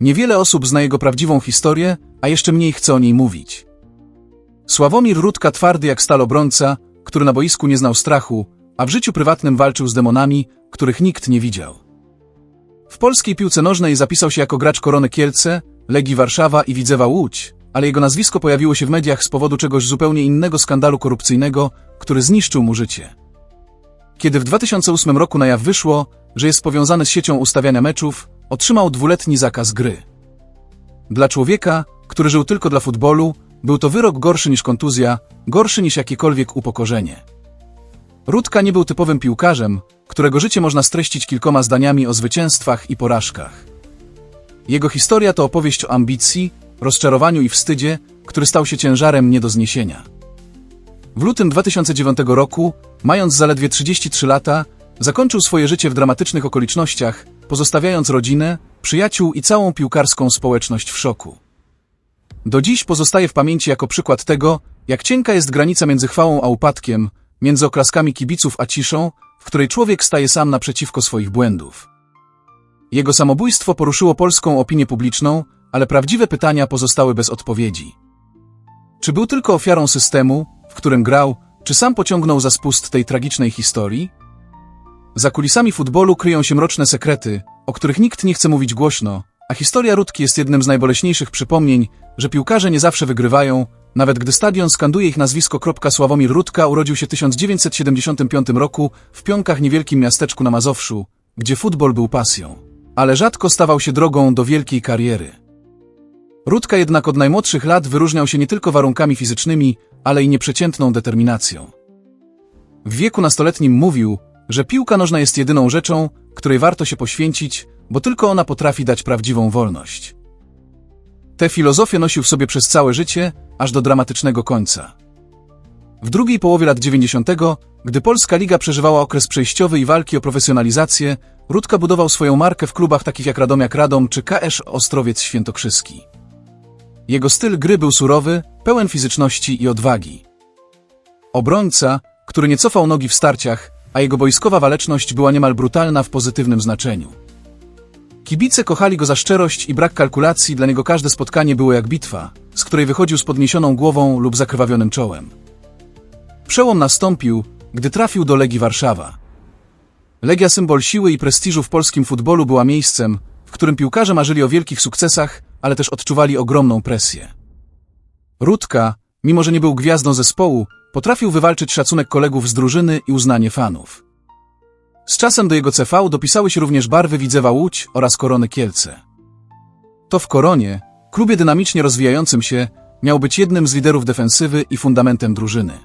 Niewiele osób zna jego prawdziwą historię, a jeszcze mniej chce o niej mówić. Sławomir Rutka twardy jak stal obrońca, który na boisku nie znał strachu, a w życiu prywatnym walczył z demonami, których nikt nie widział. W polskiej piłce nożnej zapisał się jako gracz Korony Kielce, Legii Warszawa i Widzewa Łódź, ale jego nazwisko pojawiło się w mediach z powodu czegoś zupełnie innego skandalu korupcyjnego, który zniszczył mu życie. Kiedy w 2008 roku na jaw wyszło, że jest powiązany z siecią ustawiania meczów, otrzymał dwuletni zakaz gry. Dla człowieka, który żył tylko dla futbolu, był to wyrok gorszy niż kontuzja, gorszy niż jakiekolwiek upokorzenie. Rudka nie był typowym piłkarzem, którego życie można streścić kilkoma zdaniami o zwycięstwach i porażkach. Jego historia to opowieść o ambicji, rozczarowaniu i wstydzie, który stał się ciężarem nie do zniesienia. W lutym 2009 roku, mając zaledwie 33 lata, zakończył swoje życie w dramatycznych okolicznościach, pozostawiając rodzinę, przyjaciół i całą piłkarską społeczność w szoku. Do dziś pozostaje w pamięci jako przykład tego, jak cienka jest granica między chwałą a upadkiem, między oklaskami kibiców a ciszą, w której człowiek staje sam naprzeciwko swoich błędów. Jego samobójstwo poruszyło polską opinię publiczną, ale prawdziwe pytania pozostały bez odpowiedzi. Czy był tylko ofiarą systemu, w którym grał, czy sam pociągnął za spust tej tragicznej historii? Za kulisami futbolu kryją się mroczne sekrety, o których nikt nie chce mówić głośno, a historia Rudki jest jednym z najboleśniejszych przypomnień, że piłkarze nie zawsze wygrywają, nawet gdy stadion skanduje ich nazwisko. Sławomir Rudka urodził się w 1975 roku w Pionkach, niewielkim miasteczku na Mazowszu, gdzie futbol był pasją. Ale rzadko stawał się drogą do wielkiej kariery. Rudka jednak od najmłodszych lat wyróżniał się nie tylko warunkami fizycznymi, ale i nieprzeciętną determinacją. W wieku nastoletnim mówił, że piłka nożna jest jedyną rzeczą, której warto się poświęcić, bo tylko ona potrafi dać prawdziwą wolność. Tę filozofię nosił w sobie przez całe życie, aż do dramatycznego końca. W drugiej połowie lat 90., gdy Polska Liga przeżywała okres przejściowy i walki o profesjonalizację, Rudka budował swoją markę w klubach takich jak Radomiak Radom czy KS Ostrowiec Świętokrzyski. Jego styl gry był surowy, pełen fizyczności i odwagi. Obrońca, który nie cofał nogi w starciach, a jego boiskowa waleczność była niemal brutalna w pozytywnym znaczeniu. Kibice kochali go za szczerość i brak kalkulacji, dla niego każde spotkanie było jak bitwa, z której wychodził z podniesioną głową lub zakrwawionym czołem. Przełom nastąpił, gdy trafił do Legii Warszawa. Legia symbol siły i prestiżu w polskim futbolu była miejscem, w którym piłkarze marzyli o wielkich sukcesach, ale też odczuwali ogromną presję. Rudka, mimo że nie był gwiazdą zespołu, potrafił wywalczyć szacunek kolegów z drużyny i uznanie fanów. Z czasem do jego CV dopisały się również barwy Widzewa Łódź oraz Korony Kielce. To w Koronie, klubie dynamicznie rozwijającym się, miał być jednym z liderów defensywy i fundamentem drużyny.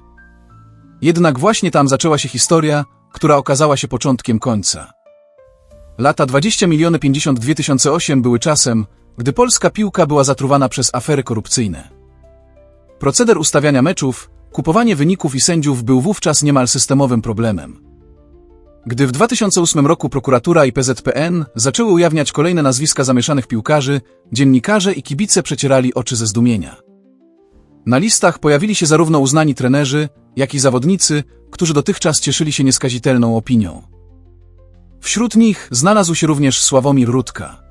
Jednak właśnie tam zaczęła się historia, która okazała się początkiem końca. Lata 20 miliony 52 2008 były czasem, gdy polska piłka była zatruwana przez afery korupcyjne. Proceder ustawiania meczów, kupowanie wyników i sędziów był wówczas niemal systemowym problemem. Gdy w 2008 roku prokuratura i PZPN zaczęły ujawniać kolejne nazwiska zamieszanych piłkarzy, dziennikarze i kibice przecierali oczy ze zdumienia. Na listach pojawili się zarówno uznani trenerzy, jak i zawodnicy, którzy dotychczas cieszyli się nieskazitelną opinią. Wśród nich znalazł się również Sławomir Rudka.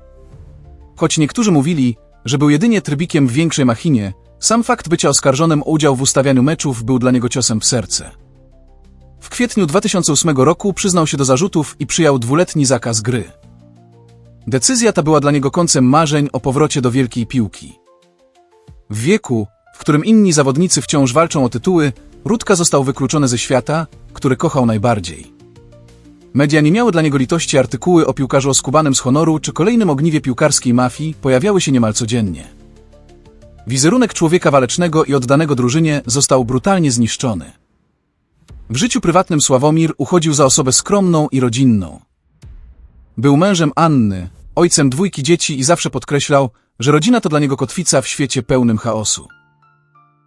Choć niektórzy mówili, że był jedynie trybikiem w większej machinie, sam fakt bycia oskarżonym o udział w ustawianiu meczów był dla niego ciosem w serce. W kwietniu 2008 roku przyznał się do zarzutów i przyjął dwuletni zakaz gry. Decyzja ta była dla niego końcem marzeń o powrocie do wielkiej piłki. W wieku, w którym inni zawodnicy wciąż walczą o tytuły, Rudka został wykluczony ze świata, który kochał najbardziej. Media nie miały dla niego litości, artykuły o piłkarzu oskubanym z honoru czy kolejnym ogniwie piłkarskiej mafii pojawiały się niemal codziennie. Wizerunek człowieka walecznego i oddanego drużynie został brutalnie zniszczony. W życiu prywatnym Sławomir uchodził za osobę skromną i rodzinną. Był mężem Anny, ojcem dwójki dzieci i zawsze podkreślał, że rodzina to dla niego kotwica w świecie pełnym chaosu.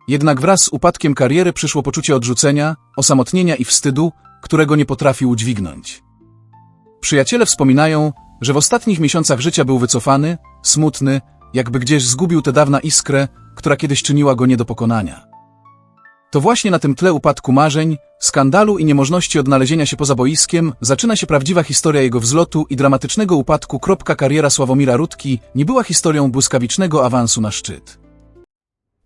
Jednak wraz z upadkiem kariery przyszło poczucie odrzucenia, osamotnienia i wstydu, którego nie potrafił udźwignąć. Przyjaciele wspominają, że w ostatnich miesiącach życia był wycofany, smutny, jakby gdzieś zgubił tę dawna iskrę, która kiedyś czyniła go nie do pokonania. To właśnie na tym tle upadku marzeń, skandalu i niemożności odnalezienia się poza boiskiem zaczyna się prawdziwa historia jego wzlotu i dramatycznego upadku. Kariera Sławomira Rutki nie była historią błyskawicznego awansu na szczyt.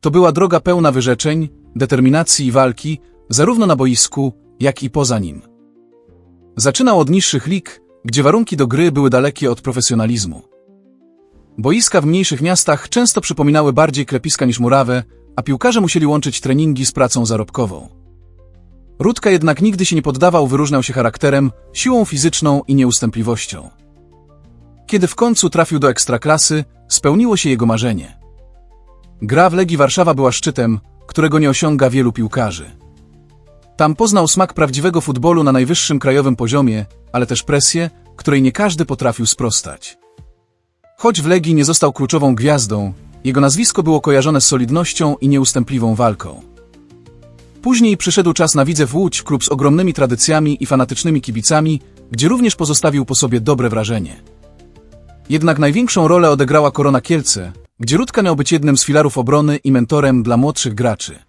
To była droga pełna wyrzeczeń, determinacji i walki, zarówno na boisku, jak i poza nim. Zaczynał od niższych lig, gdzie warunki do gry były dalekie od profesjonalizmu. Boiska w mniejszych miastach często przypominały bardziej klepiska niż murawę, a piłkarze musieli łączyć treningi z pracą zarobkową. Rudka jednak nigdy się nie poddawał, wyróżniał się charakterem, siłą fizyczną i nieustępliwością. Kiedy w końcu trafił do ekstraklasy, spełniło się jego marzenie. Gra w Legii Warszawa była szczytem, którego nie osiąga wielu piłkarzy. Tam poznał smak prawdziwego futbolu na najwyższym krajowym poziomie, ale też presję, której nie każdy potrafił sprostać. Choć w Legii nie został kluczową gwiazdą, jego nazwisko było kojarzone z solidnością i nieustępliwą walką. Później przyszedł czas na Widzew Łódź, klub z ogromnymi tradycjami i fanatycznymi kibicami, gdzie również pozostawił po sobie dobre wrażenie. Jednak największą rolę odegrała Korona Kielce, gdzie Rudka miał być jednym z filarów obrony i mentorem dla młodszych graczy.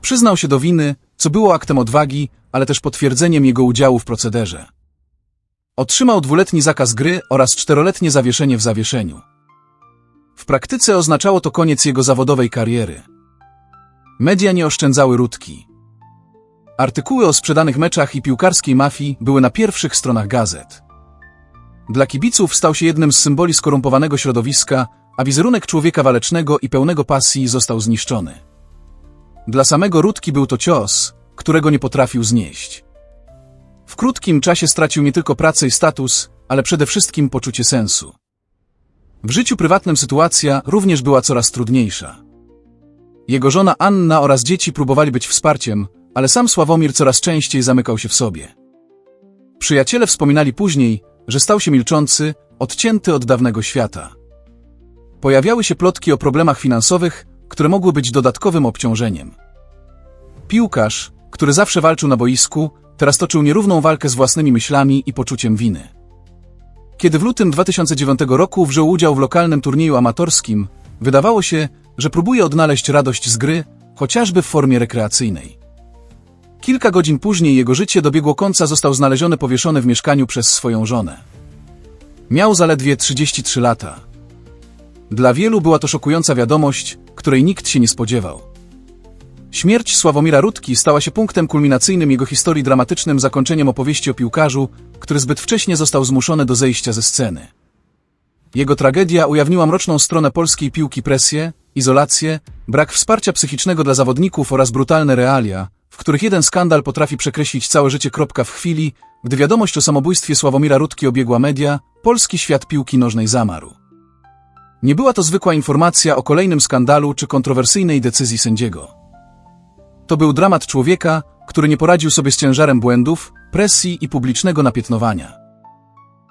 Przyznał się do winy, co było aktem odwagi, ale też potwierdzeniem jego udziału w procederze. Otrzymał dwuletni zakaz gry oraz czteroletnie zawieszenie w zawieszeniu. W praktyce oznaczało to koniec jego zawodowej kariery. Media nie oszczędzały Rudki. Artykuły o sprzedanych meczach i piłkarskiej mafii były na pierwszych stronach gazet. Dla kibiców stał się jednym z symboli skorumpowanego środowiska, a wizerunek człowieka walecznego i pełnego pasji został zniszczony. Dla samego Rudki był to cios, którego nie potrafił znieść. W krótkim czasie stracił nie tylko pracę i status, ale przede wszystkim poczucie sensu. W życiu prywatnym sytuacja również była coraz trudniejsza. Jego żona Anna oraz dzieci próbowali być wsparciem, ale sam Sławomir coraz częściej zamykał się w sobie. Przyjaciele wspominali później, że stał się milczący, odcięty od dawnego świata. Pojawiały się plotki o problemach finansowych, które mogły być dodatkowym obciążeniem. Piłkarz, który zawsze walczył na boisku, teraz toczył nierówną walkę z własnymi myślami i poczuciem winy. Kiedy w lutym 2009 roku wziął udział w lokalnym turnieju amatorskim, wydawało się, że próbuje odnaleźć radość z gry, chociażby w formie rekreacyjnej. Kilka godzin później jego życie dobiegło końca, został znaleziony powieszony w mieszkaniu przez swoją żonę. Miał zaledwie 33 lata. Dla wielu była to szokująca wiadomość, której nikt się nie spodziewał. Śmierć Sławomira Rudki stała się punktem kulminacyjnym jego historii dramatycznym zakończeniem opowieści o piłkarzu, który zbyt wcześnie został zmuszony do zejścia ze sceny. Jego tragedia ujawniła mroczną stronę polskiej piłki presję, izolację, brak wsparcia psychicznego dla zawodników oraz brutalne realia, w których jeden skandal potrafi przekreślić całe życie. Kropka w chwili, gdy wiadomość o samobójstwie Sławomira Rudki obiegła media, polski świat piłki nożnej zamarł. Nie była to zwykła informacja o kolejnym skandalu czy kontrowersyjnej decyzji sędziego. To był dramat człowieka, który nie poradził sobie z ciężarem błędów, presji i publicznego napiętnowania.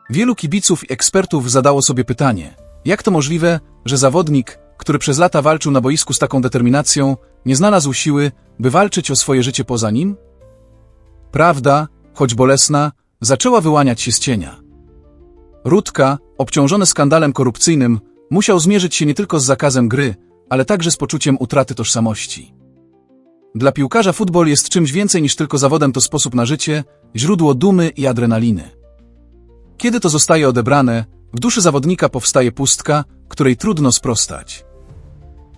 Wielu kibiców i ekspertów zadało sobie pytanie, jak to możliwe, że zawodnik, który przez lata walczył na boisku z taką determinacją, nie znalazł siły, by walczyć o swoje życie poza nim? Prawda, choć bolesna, zaczęła wyłaniać się z cienia. Rudka, obciążony skandalem korupcyjnym, musiał zmierzyć się nie tylko z zakazem gry, ale także z poczuciem utraty tożsamości. Dla piłkarza futbol jest czymś więcej niż tylko zawodem, to sposób na życie, źródło dumy i adrenaliny. Kiedy to zostaje odebrane, w duszy zawodnika powstaje pustka, której trudno sprostać.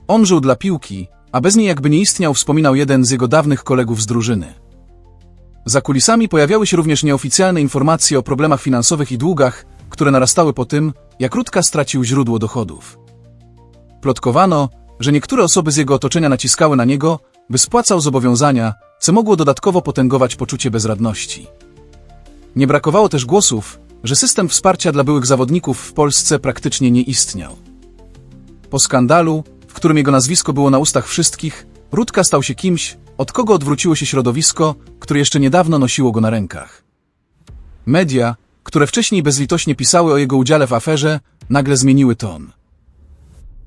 On żył dla piłki, a bez niej jakby nie istniał, wspominał jeden z jego dawnych kolegów z drużyny. Za kulisami pojawiały się również nieoficjalne informacje o problemach finansowych i długach, które narastały po tym, jak Rudka stracił źródło dochodów. Plotkowano, że niektóre osoby z jego otoczenia naciskały na niego, by spłacał zobowiązania, co mogło dodatkowo potęgować poczucie bezradności. Nie brakowało też głosów, że system wsparcia dla byłych zawodników w Polsce praktycznie nie istniał. Po skandalu, w którym jego nazwisko było na ustach wszystkich, Rudka stał się kimś, od kogo odwróciło się środowisko, które jeszcze niedawno nosiło go na rękach. Media, które wcześniej bezlitośnie pisały o jego udziale w aferze, nagle zmieniły ton.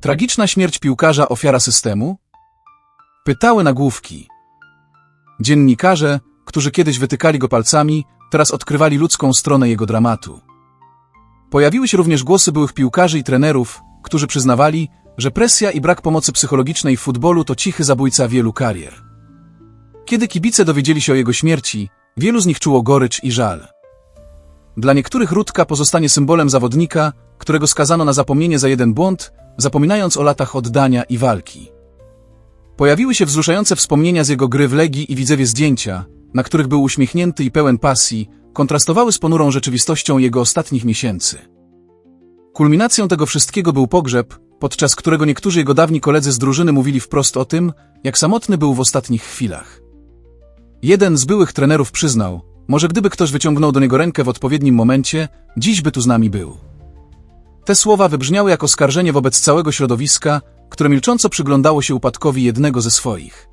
Tragiczna śmierć piłkarza ofiara systemu? Pytały nagłówki. Dziennikarze, którzy kiedyś wytykali go palcami, teraz odkrywali ludzką stronę jego dramatu. Pojawiły się również głosy byłych piłkarzy i trenerów, którzy przyznawali, że presja i brak pomocy psychologicznej w futbolu to cichy zabójca wielu karier. Kiedy kibice dowiedzieli się o jego śmierci, wielu z nich czuło gorycz i żal. Dla niektórych Rutka pozostanie symbolem zawodnika, którego skazano na zapomnienie za jeden błąd, zapominając o latach oddania i walki. Pojawiły się wzruszające wspomnienia z jego gry w Legii i Widzewie zdjęcia, na których był uśmiechnięty i pełen pasji, kontrastowały z ponurą rzeczywistością jego ostatnich miesięcy. Kulminacją tego wszystkiego był pogrzeb, podczas którego niektórzy jego dawni koledzy z drużyny mówili wprost o tym, jak samotny był w ostatnich chwilach. Jeden z byłych trenerów przyznał, może gdyby ktoś wyciągnął do niego rękę w odpowiednim momencie, dziś by tu z nami był. Te słowa wybrzmiały jak oskarżenie wobec całego środowiska, które milcząco przyglądało się upadkowi jednego ze swoich.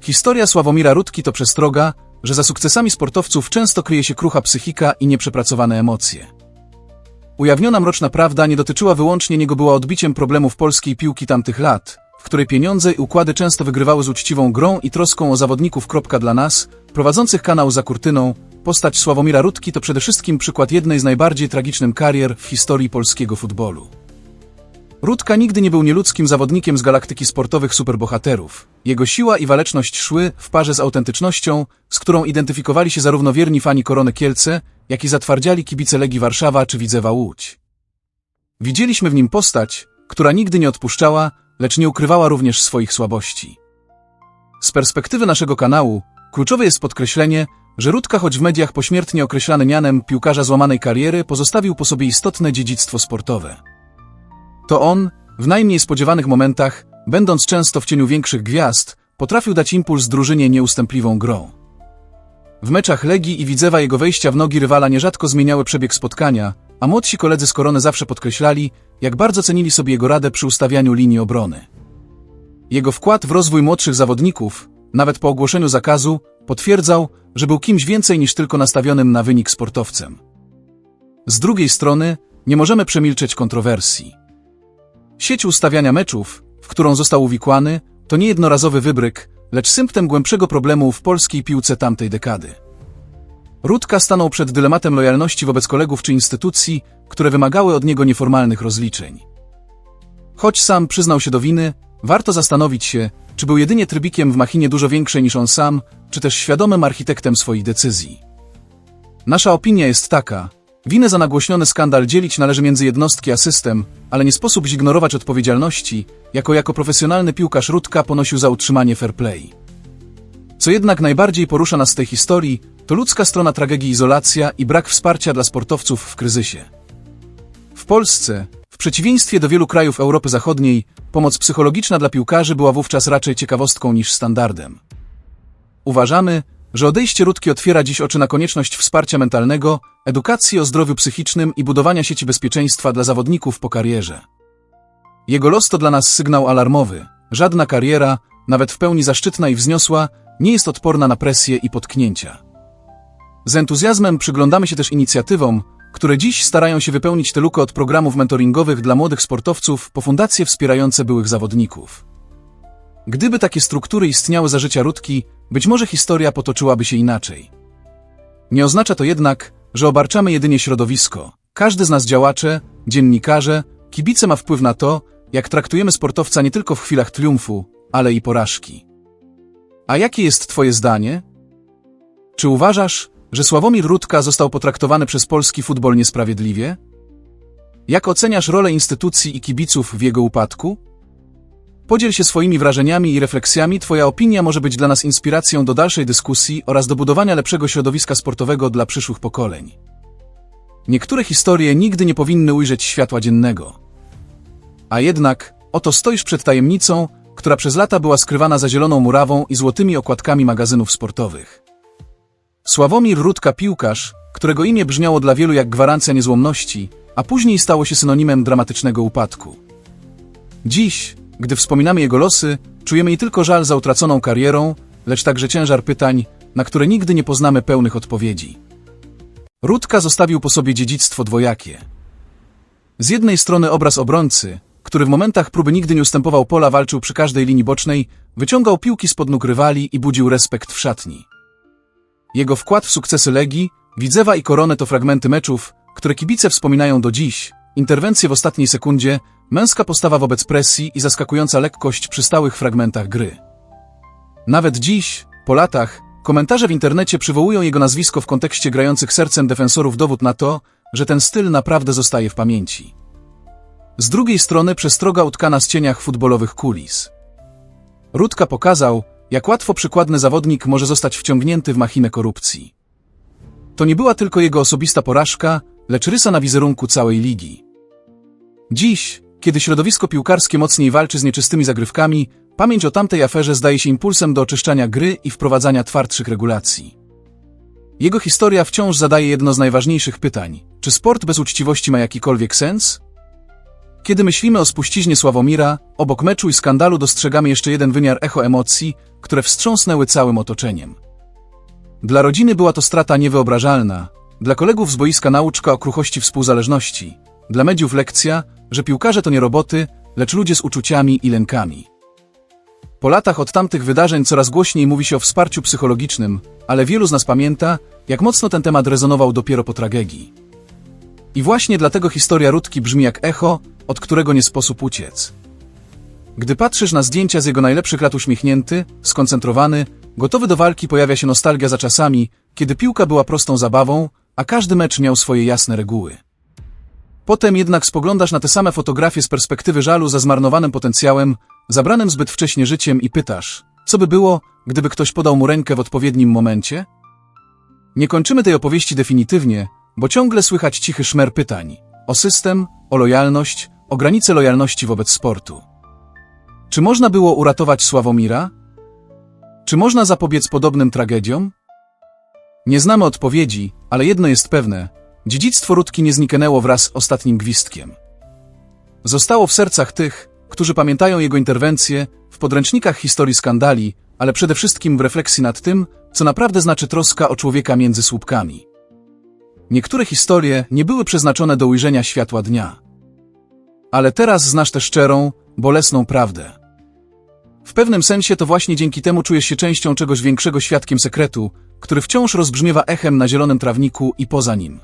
Historia Sławomira Rutki to przestroga, że za sukcesami sportowców często kryje się krucha psychika i nieprzepracowane emocje. Ujawniona mroczna prawda nie dotyczyła wyłącznie niego była odbiciem problemów polskiej piłki tamtych lat, w której pieniądze i układy często wygrywały z uczciwą grą i troską o zawodników. Dla nas, prowadzących kanał za kurtyną, postać Sławomira Rutki to przede wszystkim przykład jednej z najbardziej tragicznych karier w historii polskiego futbolu. Rutka nigdy nie był nieludzkim zawodnikiem z galaktyki sportowych superbohaterów. Jego siła i waleczność szły w parze z autentycznością, z którą identyfikowali się zarówno wierni fani Korony Kielce, jak i zatwardziali kibice Legii Warszawa czy Widzewa Łódź. Widzieliśmy w nim postać, która nigdy nie odpuszczała, lecz nie ukrywała również swoich słabości. Z perspektywy naszego kanału, kluczowe jest podkreślenie, że Rutka, choć w mediach pośmiertnie określany mianem piłkarza złamanej kariery, pozostawił po sobie istotne dziedzictwo sportowe. To on, w najmniej spodziewanych momentach, będąc często w cieniu większych gwiazd, potrafił dać impuls drużynie nieustępliwą grą. W meczach Legii i Widzewa jego wejścia w nogi rywala nierzadko zmieniały przebieg spotkania, a młodsi koledzy z Korony zawsze podkreślali, jak bardzo cenili sobie jego radę przy ustawianiu linii obrony. Jego wkład w rozwój młodszych zawodników, nawet po ogłoszeniu zakazu, potwierdzał, że był kimś więcej niż tylko nastawionym na wynik sportowcem. Z drugiej strony, nie możemy przemilczeć kontrowersji. Sieć ustawiania meczów, w którą został uwikłany, to nie jednorazowy wybryk, lecz symptom głębszego problemu w polskiej piłce tamtej dekady. Rutka stanął przed dylematem lojalności wobec kolegów czy instytucji, które wymagały od niego nieformalnych rozliczeń. Choć sam przyznał się do winy, warto zastanowić się, czy był jedynie trybikiem w machinie dużo większej niż on sam, czy też świadomym architektem swoich decyzji. Nasza opinia jest taka, winę za nagłośniony skandal dzielić należy między jednostki a system, ale nie sposób zignorować odpowiedzialności, jako jako profesjonalny piłkarz Rutka ponosił za utrzymanie fair play. Co jednak najbardziej porusza nas w tej historii, to ludzka strona tragedii izolacja i brak wsparcia dla sportowców w kryzysie. W Polsce, w przeciwieństwie do wielu krajów Europy Zachodniej, pomoc psychologiczna dla piłkarzy była wówczas raczej ciekawostką niż standardem. Uważamy, że odejście Rutki otwiera dziś oczy na konieczność wsparcia mentalnego, edukacji o zdrowiu psychicznym i budowania sieci bezpieczeństwa dla zawodników po karierze. Jego los to dla nas sygnał alarmowy. Żadna kariera, nawet w pełni zaszczytna i wzniosła, nie jest odporna na presję i potknięcia. Z entuzjazmem przyglądamy się też inicjatywom, które dziś starają się wypełnić tę lukę od programów mentoringowych dla młodych sportowców po fundacje wspierające byłych zawodników. Gdyby takie struktury istniały za życia Rutki, być może historia potoczyłaby się inaczej. Nie oznacza to jednak, że obarczamy jedynie środowisko. Każdy z nas działacze, dziennikarze, kibice ma wpływ na to, jak traktujemy sportowca nie tylko w chwilach triumfu, ale i porażki. A jakie jest Twoje zdanie? Czy uważasz, że Sławomir Rutka został potraktowany przez polski futbol niesprawiedliwie? Jak oceniasz rolę instytucji i kibiców w jego upadku? Podziel się swoimi wrażeniami i refleksjami, Twoja opinia może być dla nas inspiracją do dalszej dyskusji oraz do budowania lepszego środowiska sportowego dla przyszłych pokoleń. Niektóre historie nigdy nie powinny ujrzeć światła dziennego. A jednak, oto stoisz przed tajemnicą, która przez lata była skrywana za zieloną murawą i złotymi okładkami magazynów sportowych. Sławomir Rutka piłkarz, którego imię brzmiało dla wielu jak gwarancja niezłomności, a później stało się synonimem dramatycznego upadku. Dziś, gdy wspominamy jego losy, czujemy nie tylko żal za utraconą karierą, lecz także ciężar pytań, na które nigdy nie poznamy pełnych odpowiedzi. Rutka zostawił po sobie dziedzictwo dwojakie. Z jednej strony obraz obrońcy, który w momentach próby nigdy nie ustępował pola, walczył przy każdej linii bocznej, wyciągał piłki spod nóg rywali i budził respekt w szatni. Jego wkład w sukcesy Legii, Widzewa i Koronę to fragmenty meczów, które kibice wspominają do dziś, interwencje w ostatniej sekundzie, męska postawa wobec presji i zaskakująca lekkość przy stałych fragmentach gry. Nawet dziś, Po latach, komentarze w internecie przywołują jego nazwisko w kontekście grających sercem defensorów dowód na to, że ten styl naprawdę zostaje w pamięci. Z drugiej strony przestroga utkana z cieniach futbolowych kulis. Rutka pokazał, jak łatwo przykładny zawodnik może zostać wciągnięty w machinę korupcji. To nie była tylko jego osobista porażka, lecz rysa na wizerunku całej ligi. Dziś, kiedy środowisko piłkarskie mocniej walczy z nieczystymi zagrywkami, pamięć o tamtej aferze zdaje się impulsem do oczyszczania gry i wprowadzania twardszych regulacji. Jego historia wciąż zadaje jedno z najważniejszych pytań. Czy sport bez uczciwości ma jakikolwiek sens? Kiedy myślimy o spuściźnie Sławomira, obok meczu i skandalu dostrzegamy jeszcze jeden wymiar echo emocji, które wstrząsnęły całym otoczeniem. Dla rodziny była to strata niewyobrażalna, dla kolegów z boiska nauczka o kruchości współzależności, dla mediów lekcja, że piłkarze to nie roboty, lecz ludzie z uczuciami i lękami. Po latach od tamtych wydarzeń coraz głośniej mówi się o wsparciu psychologicznym, ale wielu z nas pamięta, jak mocno ten temat rezonował dopiero po tragedii. I właśnie dlatego historia Rutki brzmi jak echo, od którego nie sposób uciec. Gdy patrzysz na zdjęcia z jego najlepszych lat uśmiechnięty, skoncentrowany, gotowy do walki pojawia się nostalgia za czasami, kiedy piłka była prostą zabawą, a każdy mecz miał swoje jasne reguły. Potem jednak spoglądasz na te same fotografie z perspektywy żalu za zmarnowanym potencjałem, zabranym zbyt wcześnie życiem i pytasz, co by było, gdyby ktoś podał mu rękę w odpowiednim momencie? Nie kończymy tej opowieści definitywnie, bo ciągle słychać cichy szmer pytań o system, o lojalność, o granice lojalności wobec sportu. Czy można było uratować Sławomira? Czy można zapobiec podobnym tragediom? Nie znamy odpowiedzi, ale jedno jest pewne: dziedzictwo Rutki nie zniknęło wraz z ostatnim gwizdkiem. Zostało w sercach tych, którzy pamiętają jego interwencje, w podręcznikach historii skandali, ale przede wszystkim w refleksji nad tym, co naprawdę znaczy troska o człowieka między słupkami. Niektóre historie nie były przeznaczone do ujrzenia światła dnia. Ale teraz znasz tę szczerą, bolesną prawdę. W pewnym sensie to właśnie dzięki temu czujesz się częścią czegoś większego świadkiem sekretu, który wciąż rozbrzmiewa echem na zielonym trawniku i poza nim.